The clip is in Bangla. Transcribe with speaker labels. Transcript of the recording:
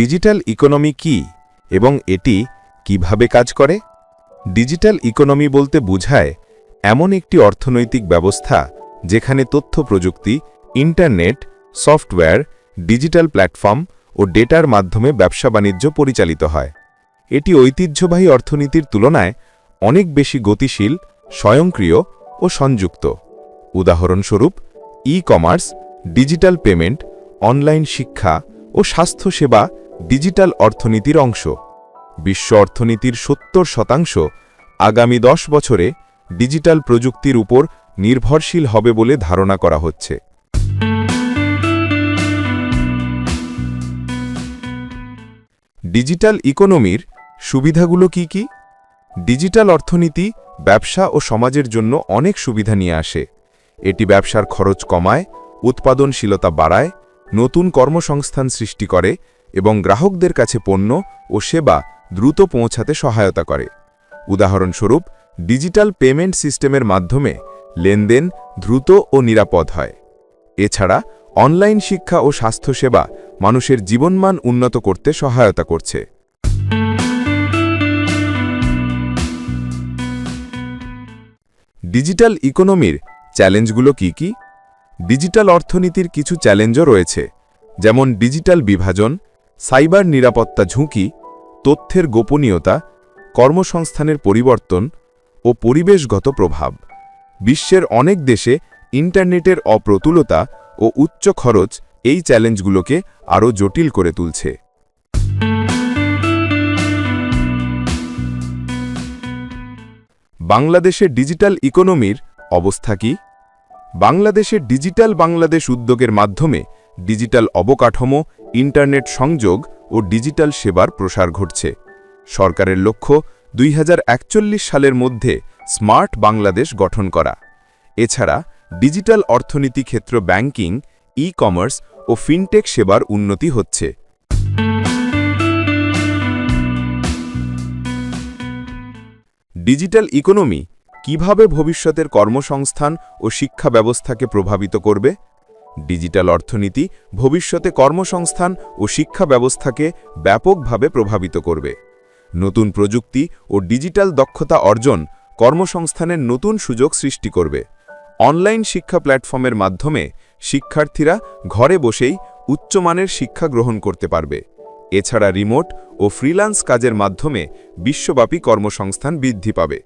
Speaker 1: ডিজিটাল ইকোনমি কি এবং এটি কীভাবে কাজ করে? ডিজিটাল ইকোনমি বলতে বোঝায় এমন একটি অর্থনৈতিক ব্যবস্থা যেখানে তথ্য প্রযুক্তি, ইন্টারনেট, সফটওয়্যার, ডিজিটাল প্ল্যাটফর্ম ও ডেটার মাধ্যমে ব্যবসা বাণিজ্য পরিচালিত হয়। এটি ঐতিহ্যবাহী অর্থনীতির তুলনায় অনেক বেশি গতিশীল, স্বয়ংক্রিয় ও সংযুক্ত। উদাহরণস্বরূপ e commerce digital payment, online শিক্ষা ও স্বাস্থ্যসেবা ডিজিটাল অর্থনীতির অংশ। বিশ্ব অর্থনীতির সত্তর শতাংশ আগামী দশ বছরে ডিজিটাল প্রযুক্তির উপর নির্ভরশীল হবে বলে ধারণা করা হচ্ছে। ডিজিটাল ইকোনমির সুবিধাগুলো কি কি? ডিজিটাল অর্থনীতি ব্যবসা ও সমাজের জন্য অনেক সুবিধা নিয়ে আসে। এটি ব্যবসার খরচ কমায়, উৎপাদনশীলতা বাড়ায়, নতুন কর্মসংস্থান সৃষ্টি করে এবং গ্রাহকদের কাছে পণ্য ও সেবা দ্রুত পৌঁছাতে সহায়তা করে। উদাহরণস্বরূপ, ডিজিটাল পেমেন্ট সিস্টেমের মাধ্যমে লেনদেন দ্রুত ও নিরাপদ হয়। এছাড়া, অনলাইন শিক্ষা ও স্বাস্থ্যসেবা মানুষের জীবনমান উন্নত করতে সহায়তা করছে। ডিজিটাল ইকোনমির চ্যালেঞ্জগুলো কি কি? ডিজিটাল অর্থনীতির কিছু চ্যালেঞ্জও রয়েছে, যেমন ডিজিটাল বিভাজন সাইবার নিরাপত্তা ঝুঁকি, তথ্যের গোপনীয়তা, কর্মসংস্থানের পরিবর্তন ও পরিবেশগত প্রভাব। বিশ্বের অনেক দেশে ইন্টারনেটের অপ্রতুলতা ও উচ্চ খরচ এই চ্যালেঞ্জগুলোকে আরও জটিল করে তুলছে। বাংলাদেশে ডিজিটাল ইকোনমির অবস্থা কি? বাংলাদেশে ডিজিটাল বাংলাদেশ উদ্যোগের মাধ্যমে ডিজিটাল অবকাঠামো, ইন্টারনেট সংযোগ ও ডিজিটাল সেবার প্রসার ঘটছে। সরকারের লক্ষ্য দুই হাজার একচল্লিশ সালের মধ্যে স্মার্ট বাংলাদেশ গঠন করা। এছাড়া ডিজিটাল অর্থনীতি ক্ষেত্র ব্যাংকিং ই কমার্স ও ফিনটেক সেবার উন্নতি হচ্ছে। ডিজিটাল ইকোনমি কীভাবে ভবিষ্যতের কর্মসংস্থান ও শিক্ষা ব্যবস্থাকে প্রভাবিত করবে? ডিজিটাল অর্থনীতি, ভবিষ্যতে কর্মসংস্থান ও শিক্ষা ব্যবস্থাকে ব্যাপকভাবে প্রভাবিত করবে। নতুন প্রযুক্তি ও ডিজিটাল দক্ষতা অর্জন কর্মসংস্থানের নতুন সুযোগ সৃষ্টি করবে। অনলাইন শিক্ষা প্ল্যাটফর্মের মাধ্যমে শিক্ষার্থীরা ঘরে বসেই উচ্চমানের শিক্ষা গ্রহণ করতে পারবে। এছাড়া রিমোট ও ফ্রিল্যান্স কাজের মাধ্যমে বিশ্বব্যাপী কর্মসংস্থান বৃদ্ধি পাবে।